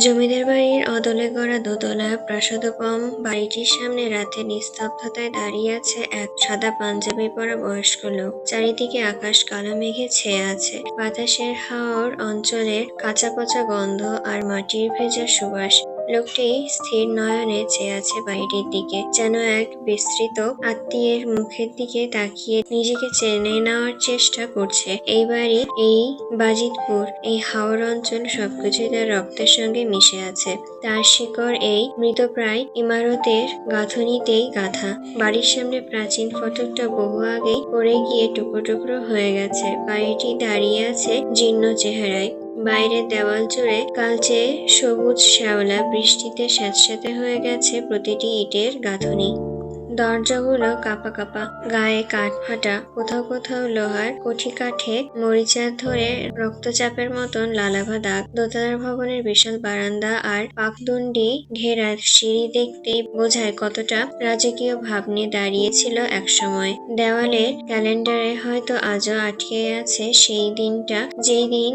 জমিদার বাড়ির অদলে গড়া দোতলা প্রাসাদোপম বাড়িটির সামনে রাতে নিস্তব্ধতায় দাঁড়িয়ে আছে এক সাদা পাঞ্জাবি পরা বয়স্ক লোক। চারিদিকে আকাশ কালো মেঘে ছেয়ে আছে। বাতাসের হাওর অঞ্চলের কাঁচা পচা গন্ধ আর মাটির ভেজা সুবাস। লোকটি স্থির নয়নে চেয়ে আছে বাড়িটির দিকে, যেন এক বিস্তৃত আত্মীয়ের মুখের দিকে তাকিয়ে নিজেকে চেনে নেওয়ার চেষ্টা করছে। এই বাড়ি, এই বাজিতপুর, এই হাওর অঞ্চল সবকিছুই তার রক্তের সঙ্গে মিশে আছে। তার শিকড় এই মৃতপ্রায় ইমারতের গাঁথনিতেই গাঁথা। বাড়ির সামনে প্রাচীন ফটকটা বহু আগেই পড়ে গিয়ে টুকরো টুকরো হয়ে গেছে। বাড়িটি দাঁড়িয়ে আছে জীর্ণ চেহারায়। বাইরের দেওয়াল জুড়ে কালচে সবুজ শ্যাওলা বৃষ্টিতে স্যাঁতস্যাঁতে হয়ে গেছে প্রতিটি ইটের গাঁথনি। দরজাগুলো কাপা কাপা, গায়ে কাঠ ফাটা, কোথাও কোথাও লোহার কঠি কাঠে মরিচা ধরে রক্তচাপের মতন লালাভা দাগ। দোতলার ভবনের বিশাল বারান্দা আর পাকদণ্ডি ঘেরা সিঁড়ি দেখতেই বোঝায় কতটা রাজকীয় ভাব নিয়ে দাঁড়িয়েছিল একসময়। দেওয়ালের ক্যালেন্ডারে হয়তো আজও আটকে আছে সেই দিনটা, যেই দিন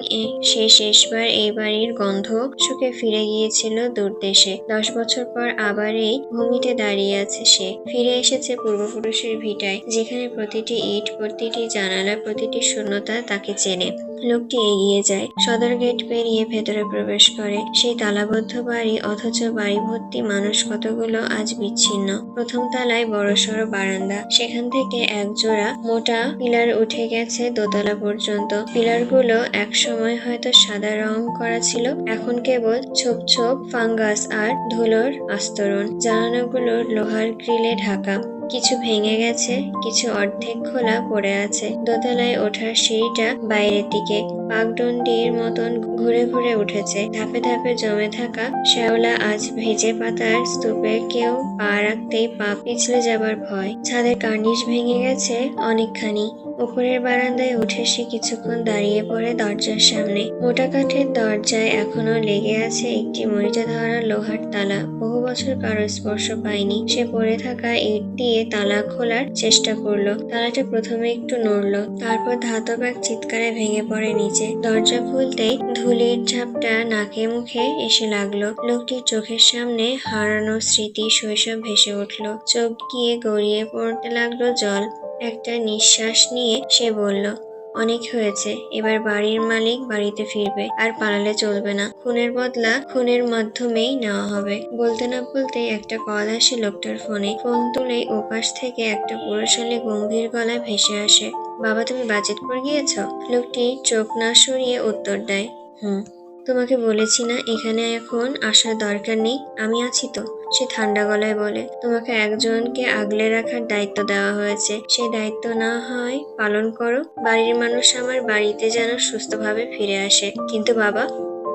সে শেষবার এই বাড়ির গন্ধ শুকে ফিরে গিয়েছিল দূরদেশে দশ বছর পর আবার এই ভূমিতে দাঁড়িয়ে আছে সে। ফিরে এসেছে পূর্বপুরুষের ভিটায় যেখানে প্রতিটি ইট প্রতিটি জানালা প্রতিটি শূন্যতা তাকে চেনে। লোকটি এগিয়ে যায়। সদর গেট পেরিয়ে ভেতরে প্রবেশ করে। সেই তালাবদ্ধ বাড়ি অথচ বাড়ি ভর্তি মানুষ কতগুলো আজ বিচ্ছিন্ন। প্রথম তালায় বড়সড় বারান্দা। সেখান থেকে এক জোড়া মোটা পিলার উঠে গেছে দোতলা পর্যন্ত। পিলারগুলো এক সময় হয়তো সাদা রং করা ছিল, এখন কেবল ছোপ ছোপ, ফাঙ্গাস আর ধুলোর আস্তরণ। জানালাগুলো লোহার গ্রিলে ঢাকা। কিছু ভেঙে গেছে, কিছু অর্ধেক খোলা পড়ে আছে। দোতলায় ওঠার সিঁড়িটা বাইরের দিকে পাকডন্ডির মতন ঘুরে ঘুরে উঠেছে। ধাপে ধাপে জমে থাকা শ্যাওলা আজ ভেজে পাতার স্তূপে কেউ পা রাখতেই পা পিছলে যাবার ভয়। ছাদের কার্নিশ ভেঙে গেছে অনেকখানি। উপরের বারান্দায় উঠে সে কিছুক্ষণ দাঁড়িয়ে পড়ে দরজার সামনে। মোটা কাঠের দরজায় এখনও লেগে আছে একটি মরিচা ধরা লোহার তালা। বহু বছর কারও স্পর্শ পায়নি। সে পড়ে থাকা ইট দিয়ে তালা খোলার চেষ্টা করল। তালাটা প্রথমে একটু নড়লো, তারপর ধাতব এক চিৎকারে ভেঙে পড়ে নিচে। দরজা খুলতেই ধুলির ঝাপটা নাকে মুখে এসে লাগল। লোকটির চোখের সামনে হারানো স্মৃতি শৈশব ভেসে উঠল। চোখ গিয়ে গড়িয়ে পড়তে লাগল জল। একটা নিঃশ্বাস নিয়ে সে বলল অনেক হয়েছে। এবার বাড়ির মালিক বাড়িতে ফিরবে আর পালালে চলবে না। খুনের বদলা খুনের মাধ্যমেই নেওয়া হবে। বলতে না বলতে একটা কল আসে লোকটার ফোনে। ফোন তুলেই ওপাশ থেকে একটা পুরুষালী গম্ভীর গলায় ভেসে আসে। বাবা, তুমি বাজেটপুর গিয়েছ? লোকটি চোখ না সরিয়ে উত্তর দেয়, হুম। তোমাকে বলেছি না, এখানে এখন আসার দরকার নেই, আমি আছি তো। সে ঠান্ডা গলায় বলে, তোমাকে একজনকে আগলে রাখার দায়িত্ব দেওয়া হয়েছে। সে দায়িত্ব না হয় পালন করো। বাড়ির মানুষ আমার বাড়িতে যেন সুস্থভাবে ফিরে আসে। কিন্তু বাবা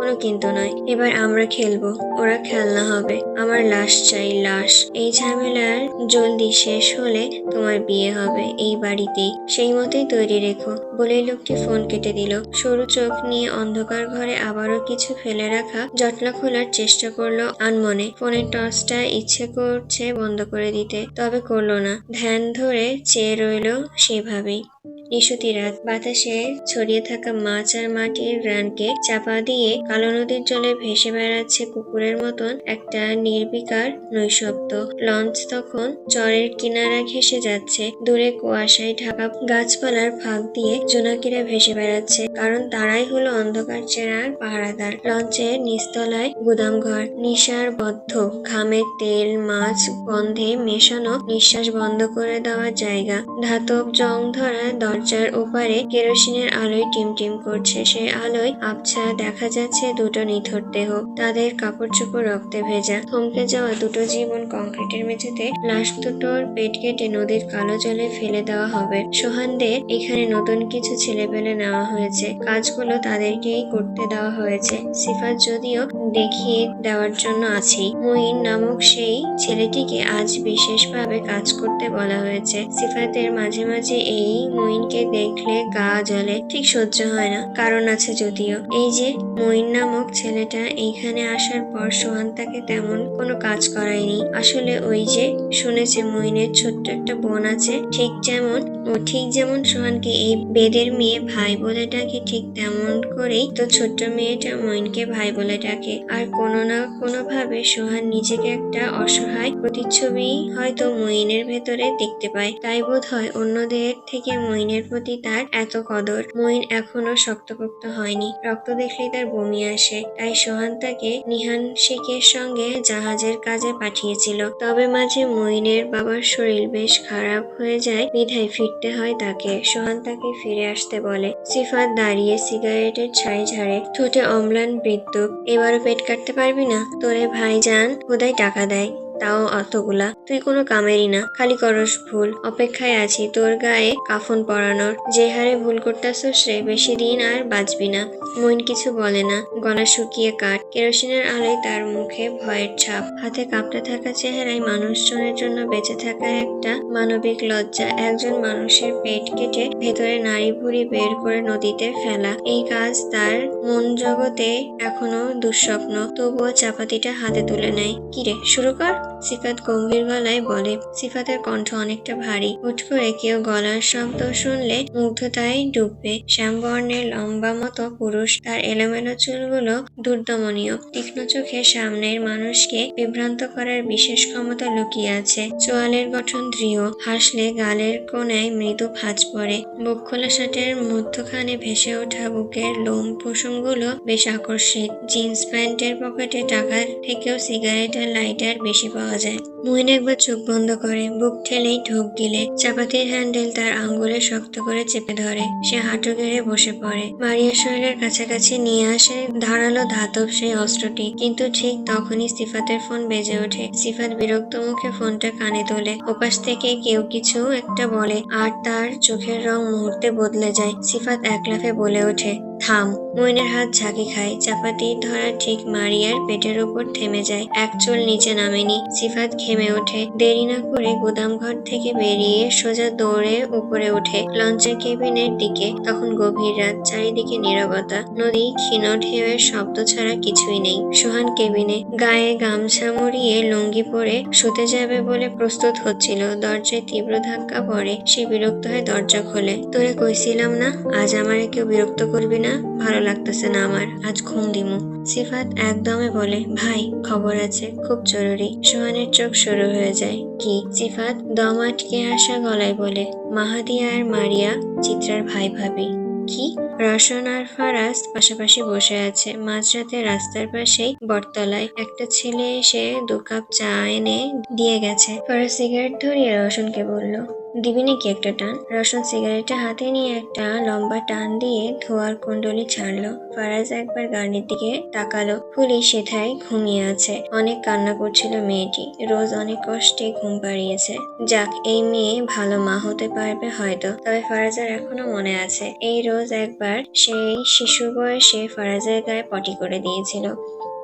কোনো কিন্তু নয়। এবার আমরা খেলব। ওরা খেলনা হবে। আমার লাশ চাই, লাশ। এই ঝামেলার জলদি শেষ হলে তোমার বিয়ে হবে এই বাড়িতেই। সেই মতোই তৈরি রেখো। বলেই লোকটি ফোন কেটে দিল। সরু চোখ নিয়ে অন্ধকার ঘরে আবারও কিছু ফেলে রাখা জটলা খোলার চেষ্টা করল আনমনে। ফোনের টর্চটা ইচ্ছে করছে বন্ধ করে দিতে। তবে করল না। ধ্যান ধরে চেয়ে রইল সেভাবেই। নিশুতি রাত বাতাসে ছড়িয়ে থাকা মাছ আর মাটির গ্রানকে চাপা দিয়ে কালো নদীর জলে ভেসে বেড়াচ্ছে কুকুরের মতন একটা নির্বিকার নৈশব্দ। লঞ্চ তখন চরের কিনারা ঘেসে যাচ্ছে। দূরে কুয়াশায় ঢাকা গাছপালার ফাঁক দিয়ে জোনাকিরা ভেসে বেড়াচ্ছে, কারণ তারাই হলো অন্ধকার চেনার পাহারাদার। লঞ্চের নিচতলায় গুদামঘর নিশার বদ্ধ ঘামের তেল, মাছ গন্ধে মেশানো নিঃশ্বাস বন্ধ করে দেওয়ার জায়গা। ধাতব জং ধরা দরজার ওপারে কেরোসিনের আলোয় টিমটিম করছে। সেই আলোয় আবছা দেখা যাচ্ছে দুটো নিথর দেহ। তাদের কাপড় চোপড় রক্তে ভেজা। থমকে যাওয়া দুটো জীবন কংক্রিটের মেঝেতে লাশ দুটোর পেট কেটে নদীর কালো জলে ফেলে দেওয়া হবে। সোহানদের এখানে নতুন কিছু ছেলেপেলে নেওয়া হয়েছে। কাজগুলো তাদেরকেই করতে দেওয়া হয়েছে। সিফাত যদিও দেখিয়ে দেওয়ার জন্য আছেই। মঈন নামক সেই ছেলেটিকে আজ বিশেষভাবে কাজ করতে বলা হয়েছে। সিফাতের মাঝে মাঝে এই মঈনকে মইনকে দেখলে গা জ্বলে, ঠিক সহ্য হয় না। কারণ আছে যদিও। এই যে মইন নামক ছেলেটা এইখানে আসার পর সোহান তাকে তেমন কোনো কাজ করায়নি। আসলে ওই যে, শুনেছে মইনের ছোট্ট একটা বোন আছে, ঠিক যেমন, ও ঠিক যেমন সোহানকে এই বেদের মেয়ে ভাই বলে ডাকে, ঠিক তেমন করেই তো ছোট্ট মেয়েটা মইনকে ভাই বলে ডাকে। আর কোনো না কোনো ভাবে সোহান নিজেকে একটা অসহায় প্রতিচ্ছবি হয়তো মইনের ভেতরে দেখতে পায়। তাই বোধ হয় অন্যদের থেকে মইনের প্রতি তার এত কদর মইন এখনও শক্তপোক্ত হয়নি। রক্ত দেখলেই তার বমি আসে। তাই সোহান তাকে নিহান শেখের সঙ্গে জাহাজের কাজে পাঠিয়েছিল। তবে মাঝে মইনের বাবার শরীর বেশ খারাপ হয়ে যায়, বিধায় ফিরতে হয় তাকে। সোহান তাকে ফিরে আসতে বলে, সিফাত দাঁড়িয়ে সিগারেটের ছাই ঝাড়ে। ঠোঁটে অম্লান বিদ্যুৎ। এবারও পেট কাটতে পারবি না? তোরে ভাই ভাইজান খোদাই টাকা দেয়। তাও অতগুলা তুই কোনো কামেরই না, খালি করস ভুল। অপেক্ষায় আছি, তোর গায়ে কাফন পরানোর। যে হারে ভুল করতেছস সে বেশি দিন আর বাঁচবি না। মইন কিছু বলে না, গলা শুকিয়ে কাট। কেরোসিনের আলোয় তার মুখে ভয়ের ছাপ। হাতে কাঁপতে থাকা চেহারায় মানুষজনের জন্য বেঁচে থাকা একটা মানবিক লজ্জা। একজন মানুষের পেট কেটে ভেতরে নারী ভুড়ি বের করে নদীতে ফেলা। এই কাজ তার মন জগতে এখনও দুঃস্বপ্ন। তবুও চাপাতিটা হাতে তুলে নেয়। কিরে শুরু কর। সিফাত গম্ভীর গলায় বলে, সিফাতের কণ্ঠ অনেকটা ভারী। হুট করে কেউ গলার শব্দ শুনলে মুগ্ধতায় ডুববে। শ্যামবর্ণের লম্বা মতো পুরুষ, তার এলোমেলো চুলগুলো দুর্দমনীয়। তীক্ষ্ণ চোখে সামনের মানুষকে বিভ্রান্ত করার বিশেষ ক্ষমতা লুকিয়ে আছে। চোয়ালের গঠন দৃঢ়, হাসলে গালের কোনায় মৃদু ভাঁজ পড়ে। বুক খোলা শার্টের মধ্যখানে ভেসে ওঠা বুকের লোম কুসুমগুলো বেশ আকর্ষিত। জিন্স প্যান্টের পকেটে টাকার থেকেও সিগারেট আর লাইটার বেশি পাওয়া যায়। মুহিন একবার চোখ বন্ধ করে, বুক ঠেলেই ঢোক গিলে চাপাতির হ্যান্ডেল তার আঙ্গুলে শক্ত করে চেপে ধরে। সে হাঁটু গেড়ে বসে পড়ে। মারিয়া শরীরের কাছাকাছি নিয়ে আসে ধারালো ধাতব সেই অস্ত্রটি। কিন্তু ঠিক তখনই সিফাতের ফোন বেজে ওঠে। সিফাত বিরক্ত মুখে ফোনটা কানে তোলে। ওপাশ থেকে কেউ কিছু একটা বলে, আর তার চোখের রং মুহূর্তে বদলে যায়। সিফাত এক লাফে বলে ওঠে থাম মইনের হাত ঝাঁকি খায়। চাপাতি ধরা ঠিক মারিয়ার পেটের উপর থেমে যায়। এক চুল নিচে নামেনি। সিফাত ঘেমে ওঠে। দেরি না করে গুদাম ঘর থেকে বেরিয়ে সোজা দৌড়ে উপরে ওঠে লঞ্চের কেবিনের দিকে। তখন গভীর রাত, চারিদিকে নীরবতা। নদী ক্ষীণ ঢেউয়ের শব্দ ছাড়া কিছুই নেই। সোহান কেবিনে। গায়ে গামছা মুড়িয়ে লুঙ্গি পরে শুতে যাবে বলে প্রস্তুত হচ্ছিল। দরজায় তীব্র ধাক্কা পড়ে সে বিরক্ত হয়ে দরজা খোলে। তোরে কইছিলাম না, আজ আমারে কেউ বিরক্ত করবি না? ভালো লাগতেছে না আমার। আজ ঘুম দিমু। সিফাত একদমে বলে, ভাই, খবর আছে, খুব জরুরি। সোহানের চোখ শুরু হয়ে যায়। কি? সিফাত দম আটকে আসা গলায় বলে, মাহাদি আর মারিয়া, চিত্রার ভাই ভাবি। কি? রসন আর ফারাজ পাশাপাশি বসে আছে। মাঝরাতে রাস্তার পাশেই বটতলায় একটা ছেলে এসে দু কাপ চা এনে দিয়ে গেছে। ফারাজ সিগারেট ধরিয়ে রসনকে বলল দিবি নাকি একটা টান, রসন সিগারেটটা হাতে নিয়ে একটা লম্বা টান দিয়ে ধোয়ার কুণ্ডলি ছাড়লো। ফারাজ একবার গাড়ির দিকে তাকালো, ফুলি সেথায় ঘুমিয়ে আছে। অনেক কান্না করছিল মেয়েটি। রোজ অনেক কষ্টে ঘুম পাড়িয়েছে। যাক, এই মেয়ে ভালো মা হতে পারবে হয়তো। তবে ফারাজের এখনও মনে আছে। এই রোজ একবার সেই শিশু বয়সে ফারাজের গায়ে পটি করে দিয়েছিল।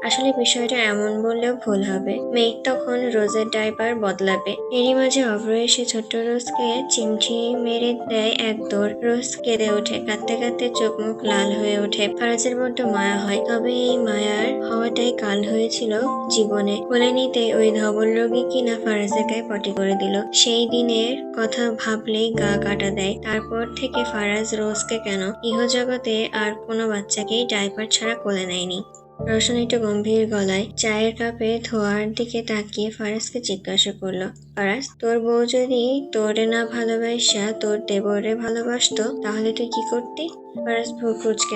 আসলে বিষয়টা এমন বললেও ভুল হবে। মেঘ তখন রোজের ডাইপার বদলাবে। এরই মাঝে অভ্র এসে ছোট্ট রোজকে চিমঠি মেরে দেয় এক দৌড়। রোজ কেঁদে ওঠে। কাঁদতে কাঁদতে চোখ মুখ লাল হয়ে ওঠে। ফারাজের বড্ড মায়া হয়। তবে এই মায়ার হওয়াটাই কাল হয়েছিল জীবনে। বলে নিতে ওই ধবল রোগী কিনা ফারাজের গায়ে পটি করে দিল। সেই দিনের কথা ভাবলেই গা কাটা দেয়। তারপর থেকে ফারাজ রোজকে কেন? ইহজগতে আর কোনো বাচ্চাকেই ডাইপার ছাড়া কোলে নেয়নি। রোশন একটু গম্ভীর গলায় চায়ের কাপে ধোয়ার দিকে তাকিয়ে ফারাজকে জিজ্ঞাসা করল, ফারাজ, তোর বউ যদি তোরে না ভালোবাসা, তোর দেবরে ভালোবাসতো, তাহলে তুই কি করতি? ফারাজ ভ্রু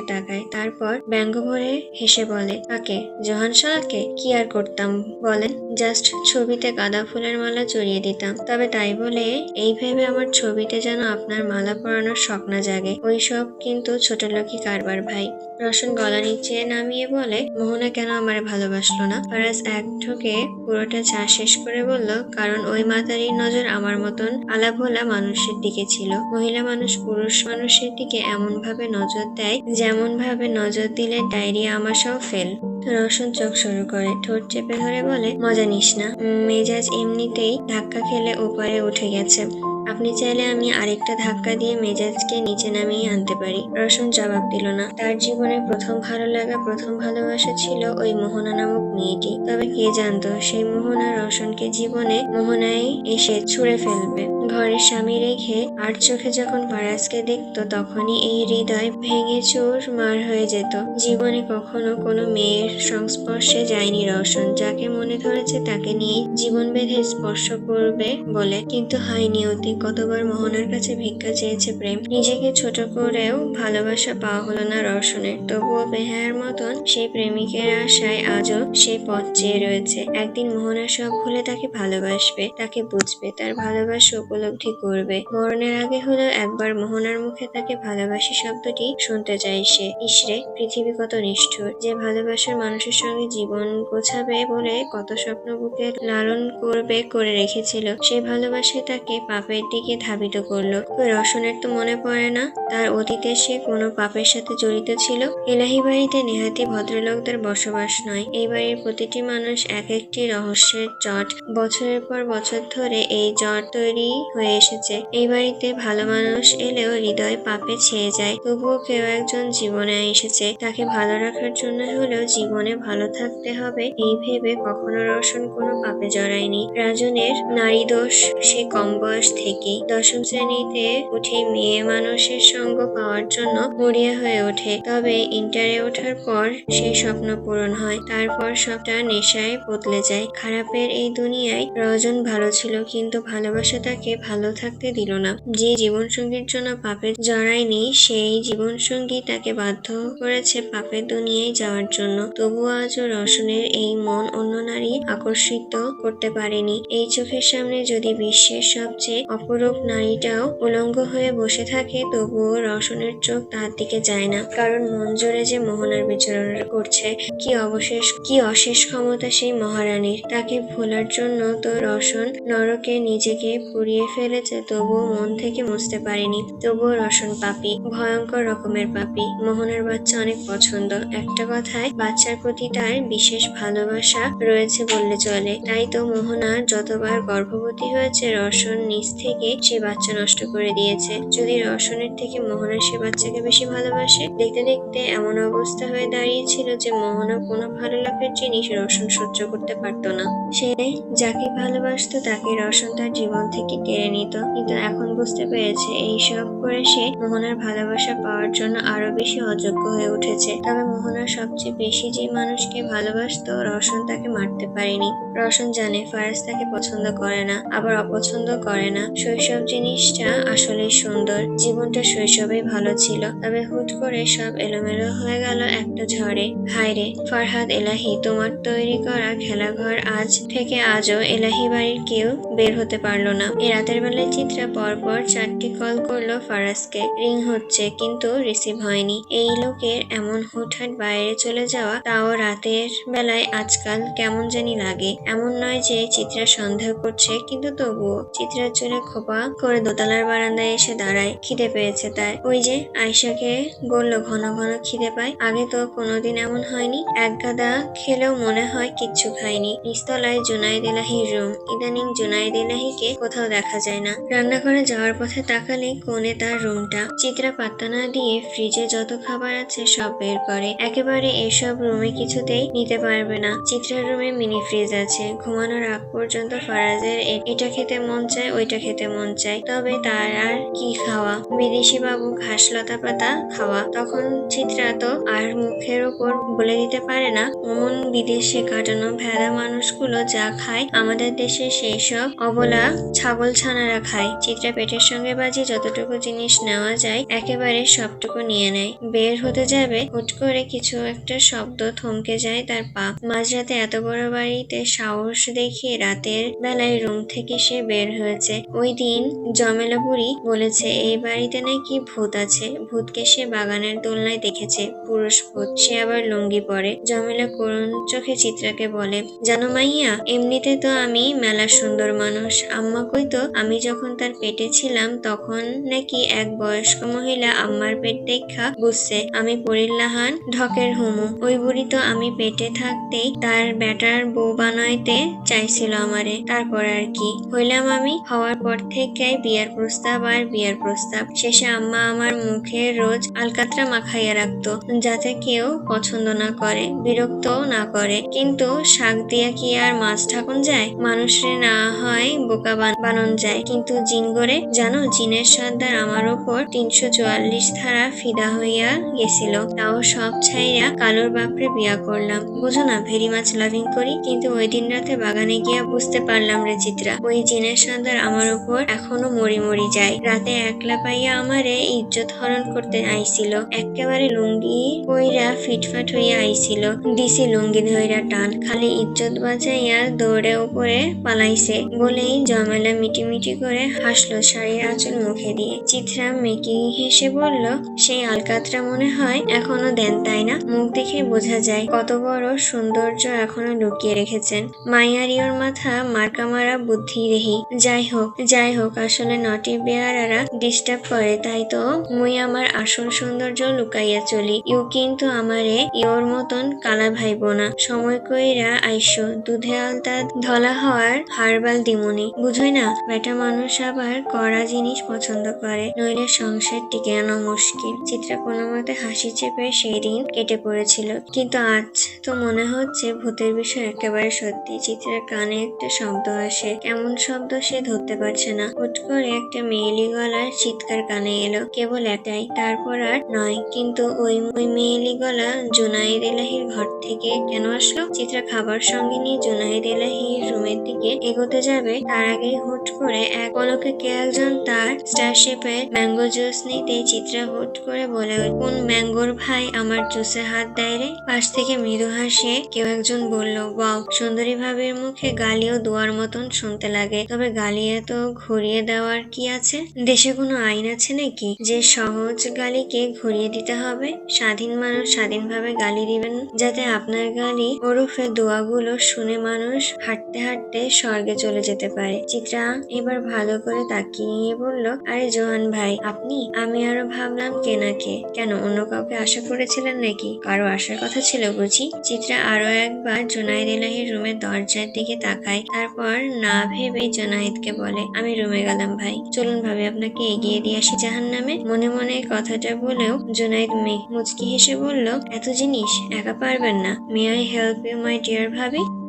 তাকায়। তারপর ব্যঙ্গ ভরে হেসে বলে, কাকে? জহান শাহকে কি আর করতাম? বলেন জাস্ট ছবিতে গাঁদা ফুলের মালা জড়িয়ে দিতাম। তবে তাই বলে, এই ভেবে আমার ছবিতে যেন আপনার মালা পরানোর শখ না জাগে। ওই সব কিন্তু ছোট লোকই কারবার ভাই। রসন গলা নিচে নামিয়ে বলে, মোহনা কেন আমার ভালোবাসলো না? ফারাজ এক ঢোকে পুরোটা চা শেষ করে বলল, কারণ ওই মাতারির নজর আমার মতন আলাভোলা মানুষের দিকে ছিল। মহিলা মানুষ, পুরুষ মানুষের দিকে এমন ভাবে নজর দেয় যেমন ভাবে নজর দিলে ডায়রিয়া আমাশাও ফেল। রসন চোখ শুরু করে, ঠোঁট চেপে ধরে বলে, মজা নিস না। মেজাজ এমনিতেই ধাক্কা খেলে ওপারে উঠে গেছে। আপনি চাইলে আমি আরেকটা ধাক্কা দিয়ে মেজাজকে নিচে নামিয়ে আনতে পারি। রসুন জবাব দিল না। তার জীবনে প্রথম ভালো লাগা, প্রথম ভালোবাসা ছিল ওই মোহনা নামক মেয়েটি। তবে কে জানতো, সেই মোহনা রোশনকে জীবনে মোহনায় এসে ছুঁড়ে ফেলবে। ঘরের স্বামী রেখে আর চোখে যখন ফারাজকে দেখতো, তখনই এই হৃদয় ভেঙে চুর মার হয়ে যেত। জীবনে কখনো কোনো মেয়ের সংস্পর্শে যায়নি রওশন। যাকে মনে ধরেছে তাকে নিয়ে জীবন বেঁধে স্পর্শ করবে বলে, কিন্তু হাই নিয়তি কতবার মোহনার কাছে ভিক্ষা চেয়েছে প্রেম। নিজেকে ছোট করেও ভালোবাসা পাওয়া হলো না রওশনের। তবুও বেহায়ার মতন সেই প্রেমিকের আশায় আজও সেই পথ চেয়ে রয়েছে। একদিন মোহনা সব ভুলে তাকে ভালোবাসবে, তাকে বুঝবে, তার ভালোবাসা উপলব্ধি করবে। মরণের আগে হলেও একবার মোহনার মুখে তাকে ভালোবাসি শব্দটি শুনতে চাই সে। ইসরে পৃথিবী কত নিষ্ঠুর। যে ভালোবাসার মানুষের সঙ্গে জীবন গোছাবে বলে কত স্বপ্ন বুকে লালন করবে করে রেখেছিল, সেই ভালোবাসে তাকে পাপের দিকে ধাবিত করল। রসনের তো মনে পড়ে না, তার অতীতে সে কোনো পাপের সাথে জড়িত ছিল? এলাহি বাড়িতে নেহাতি ভদ্রলোকদের বসবাস নয়। এই বাড়ির প্রতিটি মানুষ এক একটি রহস্যের জট। বছরের পর বছর ধরে এই জট তৈরি হয়ে এসেছে। এই বাড়িতে ভালো মানুষ এলেও হৃদয় পাপে ছেয়ে যায়। তবুও কেউ একজন জীবনে এসেছে। তাকে ভালো রাখার জন্য হলেও জীবনে ভালো থাকতে হবে এই ভেবে কখনো রোশন কোনো পাপে জড়ায়নি। রাজনের নারী দোষ সে কম বয়স থেকেই। দশম শ্রেণীতে উঠে মেয়ে মানুষের সঙ্গ পাওয়ার জন্য মরিয়া হয়ে ওঠে। তবে ইন্টারে ওঠার পর সেই স্বপ্ন পূরণ হয়। তারপর সবটা নেশায় বদলে যায়। খারাপের এই দুনিয়ায় রজন ভালো ছিল কিন্তু ভালোবাসা তাকে ভালো থাকতে দিল না। যে জীবনসঙ্গীর জন্য পাপে জড়ায়নি সেই জীবনসঙ্গী তাকে বাধ্য করেছে পাপের দুনিয়ায় যাওয়ার জন্য। তবুও আজও রসনের এই মন অন্য নারী আকর্ষিত করতে পারেনি। এই চোখের সামনে যদি বিশ্বের সবচেয়ে অপরূপ নারীটাও উলঙ্গ হয়ে বসে থাকে, তবুও রসনের চোখ তার দিকে যায় না। কারণ মন জোরে যে মোহনার বিচরণ করছে, কি অবশেষ, কি অশেষ ক্ষমতা সেই মহারানীর। তাকে ভোলার জন্য তো রসন নরকে নিজেকে পুড়িয়ে ফেলেছে, তবুও মন থেকে মুছতে পারেনি। তবুও রসন পাপি, ভয়ঙ্কর রকমের পাপি। মোহনের বাচ্চা অনেক পছন্দ। একটা কথায়, বাচ্চার প্রতি তার বিশেষ ভালোবাসা রয়েছে বললে চলে। তাই তো মোহনা যতবার গর্ভবতী হয়েছে, রসন নিজ থেকে সে বাচ্চা নষ্ট করে দিয়েছে। যদি রসনের থেকে মোহনা সে বাচ্চাকে বেশি ভালোবাসে, দেখতে দেখতে এমন অবস্থা হয়ে দাঁড়িয়েছিল যে মোহনা কোনো ভালো লাভের জিনিস রসন সহ্য করতে পারতো না। সে যাকে ভালোবাসতো, তাকে রসন তার জীবন থেকে কেড়ে নিত। কিন্তু এখন বুঝতে পেরেছে এইসব করে সে মোহনার ভালোবাসা পাওয়ার জন্য আরও বেশি অযোগ্য হয়ে উঠেছে। তবে মোহনা সবচেয়ে বেশি যে মানুষকে ভালোবাসতো রসন তাকে মারতে পারেনি। রসন জানে ফারাজ তাকে পছন্দ করে না, আবার অপছন্দ করে না। শৈশব জিনিসটা আসলে সুন্দর, জীবনটা শৈশবেই ভালো ছিল। তবে হুট করে সব এলোমেলো হয়ে গেল একটা ঝড়ে। হায়রে, ফারহাদ, এলাহি, তোমার তৈরি করা খেলাঘর আজ থেকে আজও এলাহি বাড়ির কেউ বের হতে পারল না। এ রাতের বেলায় চিত্রা পরপর চারটি কল করল ফারাজকে। রিং হচ্ছে, কিন্তু রিসিভ হয়নি। এই লোকের এমন হুটহাট বাইরে চলে যাওয়া, তাও রাতের বেলায় আজকাল কেমন জানি লাগে। এমন নয় যে চিত্রা সন্দেহ করছে, কিন্তু তবুও। চিত্রার চুলে খোপা করে দোতলার বারান্দায় এসে দাঁড়ায়। খিদে পেয়েছে তার। ওই যে আয়শাকে বলল, ঘন ঘন খিদে পায়। আগে তো কোনোদিন এমন হয়নি। এক গাদা খেলেও মনে হয় কিচ্ছু খায়নি। নিস্তলায় জুনাইদ এলাহির রুম। ইদানিং জুনাইদ এলাহিকে কোথাও দেখা যায় না। রান্নাঘরে যাওয়ার পথে তাকালে কোণে তার রুমটা। চিত্রা পাত্তা না দিয়ে ফ্রিজে যত খাবার আছে সব বের করে। একেবারে এসব রুমে কিছুতেই নিতে পারবে না। চিত্রার রুমে মিনি ফ্রিজ আছে। ঘুমানোর আগ পর্যন্ত ফারাজের এটা খেতে মন চায়, ওইটা খেতে মন চায়। তবে তার আর কি খাওয়া? বিদেশি বাবু ঘাস, লতা পাতা খাওয়া। তখন চিত্রা তো আর মুখের ওপর বলে দিতে পারে না। অমন বিদেশে কাটানো ভেড়া মানুষগুলো যা খায়, আমাদের দেশে সেই সব অবলা ছাগল ছানারা খায় চিত্রা পেটের সঙ্গে বাজি যতটুকু জিনিস নেওয়া যায়, একেবারে সবটুকু নিয়ে নেয়। বের হতে যাবে, হুট করে কিছু একটা শব্দ থমকে যায় তার পা। মাঝরাতে এত বড় বাড়িতে সাহস দেখিয়ে রাতের বেলায় রুম থেকে সে বের হয়েছে। ওই দিন জমেলা বুড়ি বলেছে, এই বাড়িতে নাকি ভূত আছে। ভূতকে সে বাগানের দোলনায় দেখেছে। পুরুষ ভূত, সে আবার লুঙ্গি পরে। জমেলা করুণ চোখে চিত্রাকে বলে, জানো মাইয়া, এমনিতে তো আমি মেলা সুন্দর মানুষ। আম্মা কই তো আমি যখন তার পেটে ছিলাম, তখন নাকি এক বয়স্ক মহিলা আম্মার পেট দেখা বুঝছে। আমি পরিল্লাহান ঢকের হুমু। ওই বুড়ি তো আমি পেটে থাকতেই তার ব্যাটার বউ বানাইতে চাইছিল আমারে। তারপর আর কি? হইলাম আমি। হওয়ার পর থেকে বিয়ার প্রস্তাব আর বিয়ার প্রস্তাব। শেষে আম্মা আমার মুখে রোজ আলকাতরা মাখাইয়া রাখতো, যাতে কেউ পছন্দ না করে, বিরক্তও না করে। কিন্তু শাক দিয়া কি আর মাছ ঠাকুন যায়? মানুষরে না হয় বোকা বান- বানন যায়। কিন্তু জিন গড়ে, জানো, জিনের সর্দার আমার ওপর তিনশো চুয়াল্লিশ ধারা ফিদা হইয়া গেছিল। তাও সব ছাইরা কালোর বাপরে বিয়া করলাম। বুঝো না ভেরি মাছ লাভিং করি, কিন্তু ওই দিন রাতে বাগানে গিয়া বুঝতে পারলাম রে চিত্রা, ওই জিনের সর্দার আমার ওপর এখনও মরি মরি যায়। রাতে একলা পাইয়া আমারে ইজ্জত হরণ করতে আইছিল। একেবারে লুঙ্গি কইরা ফিটফাট হইয়া আইছিল। দিছি লুঙ্গি ধইরা টান, খালি ইজ্জত বাঁচাইয়া দৌড়ে উপরে পালাইছে। বলেই জমেলা মিটিমিটি করে হাসলো শাড়ির আঁচল মুখে দিয়ে। চিত্রা মেকি হেসে বলল, সেই আলকাতরা মনে হয় এখনও দেন তাই না? মুখ দেখে বোঝা যায়, কত বড় সৌন্দর্য এখনও লুকিয়ে রেখেছেন। মাইয়ারিওর মাথা মার্কা মারা বুদ্ধি রেহি যাই হোক যাই হোক, আসলে নটি বেয়ারারা ডিস্টার্ব করে, তাই তো মুই আমার আসল সৌন্দর্য লুকাইয়া চলি। ইউ কিন্তু আমারে ইওর মতন কালা ভাইব না। সময় কইরা আইসো, দুধে আলতা ধলা হওয়ার হারবাল দিমুনি। বুঝই না বেটা মানুষ আবার কড়া জিনিস পছন্দ করে। নইলে সংসার টিকে আনা মুশকিল। চিত্রা কোনো মতে হাসি চেপে সেই দিন কেটে পড়েছিল। কিন্তু আজ তো মনে হচ্ছে ভূতের বিষয় একেবারে সত্যি। চিত্রার কানে একটা শব্দ আসে। কেমন শব্দ সে ধরতে পারছে না। হুট করে একটা মেয়েলি গলার চিৎকার কানে এলো। কেবল একটাই, তারপর আর নয়। কিন্তু ওই ওই মেয়েলি গলা জুনাইদ এলাহির ঘর থেকে কেন আসলো? চিত্রা খাবার সঙ্গে নিয়ে জুনাইদ এলাহির রুমের দিকে এগোতে যাবে, তার আগে হুট করে এক পলকে কে একজন তার স্টারশিপে ম্যাঙ্গো জুস নিতে চিত্রা হুট করে বলে কোন ম্যাঙ্গোর ভাই আমার জুসে হাত দেয় রে? পাশ থেকে মৃদু হাসে কেউ একজন বলল, ওয়াও সুন্দরী ভাবির মুখে গালিও দোয়ার মতন শুনতে লাগে। তবে গালি এত ঘুরিয়ে দেওয়ার কি আছে? দেশে কোনো আইন আছে নাকি যে সহজ গালিকে ঘুরিয়ে দিতে হবে? স্বাধীন মানুষ স্বাধীনভাবে গালি দিবেন যাতে আপনার গালি ওরফে দোয়াগুলো শুনে মানুষ হাঁটতে হাঁটতে স্বর্গে চলে যেতে পারে। চিত্রা এবার ভালো করে তাকিয়ে নিয়ে বলল, আরে জোহান ভাই, আপনি? আমি আরও ভাবলাম কেনাকে কেন, অন্য কাউকে আশা করেছিলেন নাকি? কারও আসার কথা ছিল বুঝি? চিত্রা আরও একবার জোনাইদ এলাহির রুমের দরজার দিকে তাকায়, তারপর না ভেবে জুনাইদকে বলে, আমি রুমে গেলাম ভাই। চলুন ভাবি, আপনাকে এগিয়ে দিয়ে আসি জাহান নামে মনে মনে কথাটা বলেও জুনাইদ মেঘ মুচকি হেসে বলল, এত জিনিস? একা পারবেন না। May I help you my dear bhabhi?